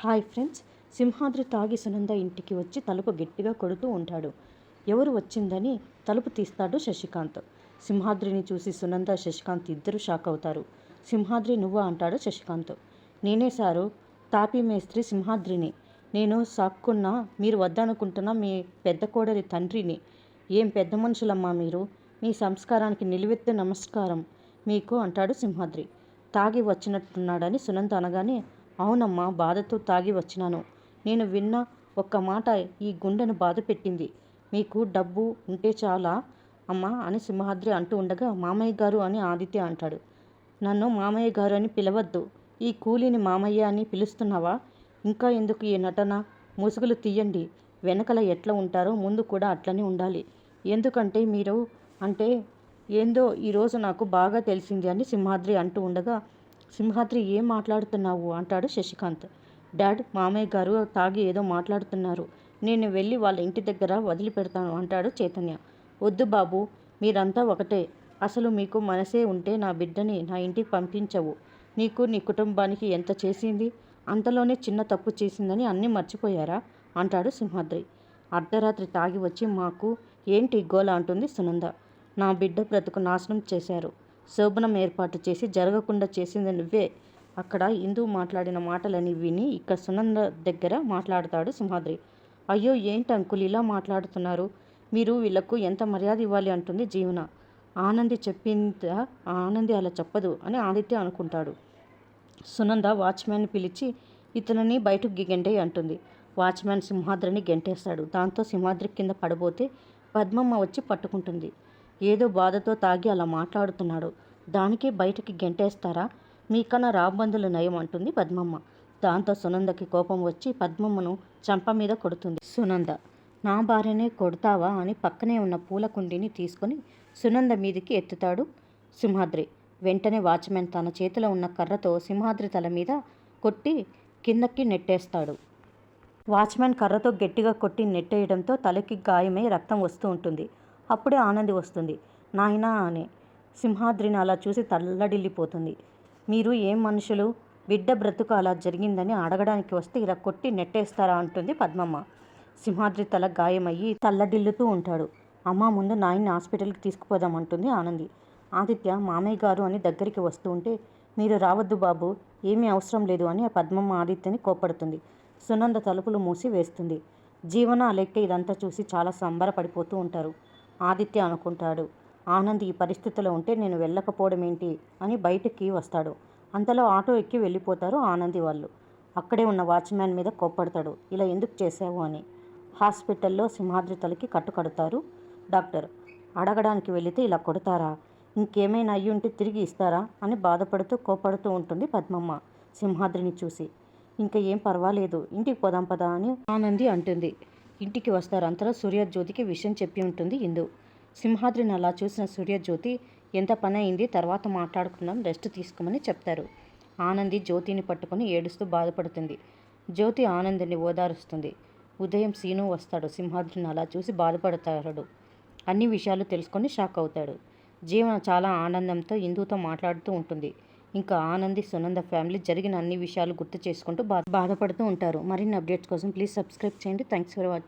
Hi friends. Simhadri తాగి సునంద ఇంటికి వచ్చి తలుపు గట్టిగా కొడుతూ ఉంటాడు. ఎవరు వచ్చిందని తలుపు తీస్తాడు శశికాంత్. సింహాద్రిని చూసి సునంద శశికాంత్ ఇద్దరు షాక్ అవుతారు. సింహాద్రి నువ్వా అంటాడు శశికాంత్. నేనే సారు. తాపీ మేస్త్రి సింహాద్రిని. నేను సాక్కున్నా మీరు వద్దనుకుంటున్న మీ పెద్ద కోడలి తండ్రిని. ఏం పెద్ద మనుషులమ్మా మీరు? మీ సంస్కారానికి నిలువెత్తు నమస్కారం మీకు అంటాడు సింహాద్రి. తాగి వచ్చినట్టున్నాడని సునంద అనగానే అవునమ్మా బాధతో తాగి వచ్చినాను. నేను విన్న ఒక్క మాట ఈ గుండెను బాధ పెట్టింది మీకు డబ్బు ఉంటే చాలా అమ్మా అని సింహాద్రి అంటూ ఉండగా మామయ్య గారు అని ఆదిత్య అంటాడు. నన్ను మామయ్య గారు అని పిలవద్దు. ఈ కూలీని మామయ్య అని పిలుస్తున్నావా? ఇంకా ఎందుకు ఈ నటన? ముసుగులు తీయండి. వెనకల ఎట్లా ఉంటారో ముందు కూడా అట్లనే ఉండాలి. ఎందుకంటే మీరు అంటే ఏందో ఈరోజు నాకు బాగా తెలిసింది అని సింహాద్రి అంటూ ఉండగా సింహాద్రి ఏం మాట్లాడుతున్నావు? అంటాడు శశికాంత్. డాడ్ మామయ్య గారు తాగి ఏదో మాట్లాడుతున్నారు. నేను వెళ్ళి వాళ్ళ ఇంటి దగ్గర వదిలిపెడతాను అంటాడు చైతన్య. వద్దు బాబు మీరంతా ఒకటే. అసలు మీకు మనసే ఉంటే నా బిడ్డని నా ఇంటికి పంపించవు. నీకు నీ కుటుంబానికి ఎంత చేసింది? అంతలోనే చిన్న తప్పు చేసిందని అన్నీ మర్చిపోయారా? అంటాడు సింహాద్రి. అర్ధరాత్రి తాగి వచ్చి మాకు ఏంటి గోల అంటుంది సునంద. నా బిడ్డ బ్రతుకు నాశనం చేశారు. శోభనం ఏర్పాటు చేసి జరగకుండా చేసింది నువ్వే. అక్కడ ఇందు మాట్లాడిన మాటలని విని ఇక్కడ సునంద దగ్గర మాట్లాడతాడు సింహాద్రి. అయ్యో ఏంటి అంకుల్ ఇలా మాట్లాడుతున్నారు? మీరు వీళ్ళకు ఎంత మర్యాద ఇవ్వాలి అంటుంది జీవన. ఆనంది చెప్పిందా ఆనంది అలా చెప్పదు అని ఆదిత్య అనుకుంటాడు. సునంద వాచ్మ్యాన్ పిలిచి ఇతనిని బయటకు గెంటే అంటుంది. వాచ్మ్యాన్ సింహాద్రిని గెంటేస్తాడు. దాంతో సింహాద్రి కింద పడబోతే పద్మమ్మ వచ్చి పట్టుకుంటుంది. ఏదో బాధతో తాగి అలా మాట్లాడుతున్నాడు. దానికి బయటకి గెంటేస్తారా? మీకన్నా రాబందులు నయం అంటుంది పద్మమ్మ. దాంతో సునందకి కోపం వచ్చి పద్మమ్మను చంప మీద కొడుతుంది. సునంద నా భార్యనే కొడతావా అని పక్కనే ఉన్న పూల కుండీని తీసుకొని సునంద మీదికి ఎత్తుతాడు సింహాద్రి. వెంటనే వాచ్మెన్ తన చేతిలో ఉన్న కర్రతో సింహాద్రి తల మీద కొట్టి కిందకి నెట్టేస్తాడు. వాచ్మెన్ కర్రతో గట్టిగా కొట్టి నెట్టేయడంతో తలకి గాయమై రక్తం వస్తూ ఉంటుంది. అప్పుడే ఆనంది వస్తుంది. నాయనా అని సింహాద్రిని అలా చూసి తల్లడిల్లిపోతుంది. మీరు ఏం మనుషులు? బిడ్డ బ్రతుకు అలా జరిగిందని అడగడానికి వస్తే ఇలా కొట్టి నెట్టేస్తారా అంటుంది పద్మమ్మ. సింహాద్రి తల గాయమయ్యి తల్లడిల్లుతూ ఉంటాడు. అమ్మ ముందు నాయన్ని హాస్పిటల్కి తీసుకుపోదామంటుంది ఆనంది. ఆదిత్య మామయ్య గారు అని దగ్గరికి వస్తూ ఉంటే మీరు రావద్దు బాబు ఏమీ అవసరం లేదు అని ఆ పద్మమ్మ ఆదిత్యని కోపడుతుంది సునంద తలుపులు మూసి వేస్తుంది. జీవన లెక్క ఇదంతా చూసి చాలా సంబరపడిపోతూ ఉంటారు. ఆదిత్య అనుకుంటాడు. ఆనంద్ ఈ పరిస్థితిలో ఉంటే నేను వెళ్ళకపోవడం ఏంటి అని బయటికి వస్తాడు. అంతలో ఆటో ఎక్కి వెళ్ళిపోతారు ఆనంది వాళ్ళు. అక్కడే ఉన్న వాచ్మ్యాన్ మీద కోప్పడతాడు. ఇలా ఎందుకు చేశావు? అని. హాస్పిటల్లో సింహాద్రి తలకి కట్టు కడతారు డాక్టర్. అడగడానికి వెళితే ఇలా కొడతారా? ఇంకేమైనా అయ్యి ఉంటే తిరిగి ఇస్తారా? అని బాధపడుతూ కోపడుతూ ఉంటుంది పద్మమ్మ సింహాద్రిని చూసి. ఇంకా ఏం పర్వాలేదు. ఇంటికి పోదాం పదా అని ఆనంది అంటుంది. ఇంటికి వస్తారు. అంతలో సూర్యజ్యోతికి విషయం చెప్పి ఉంటుంది ఇందు. సింహాద్రిని అలా చూసిన సూర్యజ్యోతి ఎంత పని అయింది తర్వాత మాట్లాడుకుందాం రెస్ట్ తీసుకోమని చెప్తారు. ఆనంది జ్యోతిని పట్టుకొని ఏడుస్తూ బాధపడుతుంది. జ్యోతి ఆనందిని ఓదారుస్తుంది. ఉదయం సీను వస్తాడు. సింహాద్రిని అలా చూసి బాధపడతాడు. అన్ని విషయాలు తెలుసుకొని షాక్ అవుతాడు. జీవన చాలా ఆనందంతో ఇందుతో మాట్లాడుతూ ఉంటుంది. ఇంకా ఆనంది సునంద ఫ్యామిలీ జరిగిన అన్ని విషయాలు గుర్తు చేసుకుంటూ బా బాధపడుతూ ఉంటారు. మరిన్ని అప్డేట్స్ కోసం ప్లీజ్ సబ్స్క్రైబ్ చేయండి. Thanks for watching